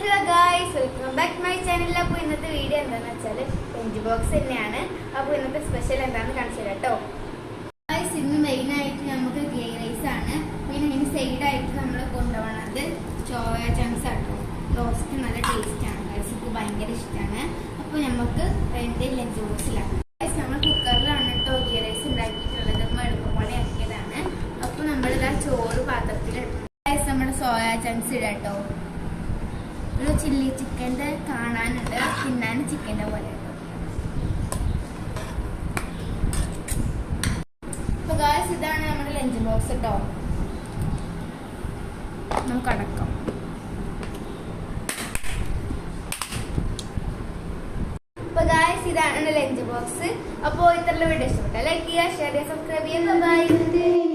Hello guys welcome back my ചാനലിൽ അപ്പോൾ ഇന്നത്തെ വീഡിയോ എന്താണെന്ന് വെച്ചാൽ ലഞ്ച് ബോക്സ് തന്നെയാണ്. അപ്പോൾ ഇന്നത്തെ സ്പെഷ്യൽ എന്താണെന്ന് കാണിച്ചു കേട്ടോ ഗായ്സ് ഇന്ന് മെയിനായിട്ട് നമുക്ക് ഗീ റൈസ് ആണ്. പിന്നെ ഇതിന് സൈഡായിട്ട് നമ്മൾ കൊണ്ടുപോകണത് ചോയ ചങ്ക്സ് ആട്ടോ റോസ്റ്റ് നല്ല ടേസ്റ്റാണ് ഗായ്സ് എനിക്ക് ഭയങ്കര ഇഷ്ടമാണ് അപ്പോൾ നമുക്ക് രണ്ട് ലഞ്ച് ബോക്സിലാണ് ഗായ്സ് നമ്മൾ കുക്കറിലാണ് കേട്ടോ ഗീ റൈസ് ഉണ്ടാക്കിയിട്ടുള്ളത്. നമ്മൾ എളുപ്പപ്പണി ആക്കിയതാണ്. അപ്പോൾ നമ്മളിതാ ചോറ് പാത്രത്തിൽ ഗായ്സ് നമ്മുടെ സോയാ ചങ്ക്സ് ഇടാം കേട്ടോ ചില്ലി ചിക്കന്റെ കാണാനുണ്ട്. തിന്നാൻ ചിക്കന്റെ പോലെ. ഇതാണ് നമ്മുടെ ലഞ്ച് ബോക്സ് കേട്ടോ നമുക്ക് അടക്കാം. ഇതാണ് ലഞ്ച് ബോക്സ് അപ്പോൾ ഇത്രയുള്ള വീഡിയോ ഇഷ്ടപ്പെട്ട ലൈക്ക് ചെയ്യുക ഷെയർ ചെയ്യുക സബ്സ്ക്രൈബ് ചെയ്യുക. ബൈ